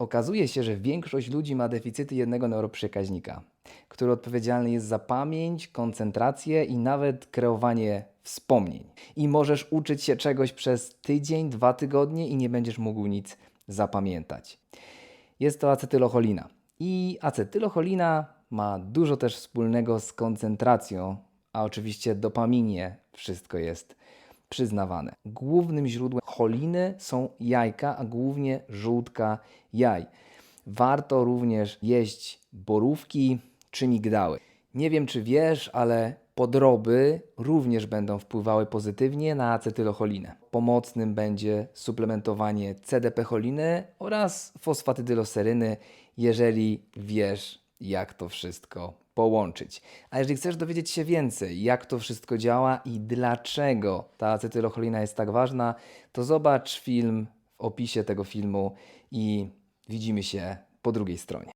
Okazuje się, że większość ludzi ma deficyty jednego neuroprzekaźnika, który odpowiedzialny jest za pamięć, koncentrację i nawet kreowanie wspomnień. I możesz uczyć się czegoś przez tydzień, dwa tygodnie i nie będziesz mógł nic zapamiętać. Jest to acetylocholina. I acetylocholina ma dużo też wspólnego z koncentracją, a oczywiście dopaminie wszystko jest przyznawane. Głównym źródłem choliny są jajka, a głównie żółtka jaj. Warto również jeść borówki czy migdały. Nie wiem, czy wiesz, ale podroby również będą wpływały pozytywnie na acetylocholinę. Pomocnym będzie suplementowanie CDP-choliny oraz fosfatydyloseryny, jeżeli wiesz, jak to wszystko połączyć. A jeżeli chcesz dowiedzieć się więcej, jak to wszystko działa i dlaczego ta acetylocholina jest tak ważna, to zobacz film w opisie tego filmu i widzimy się po drugiej stronie.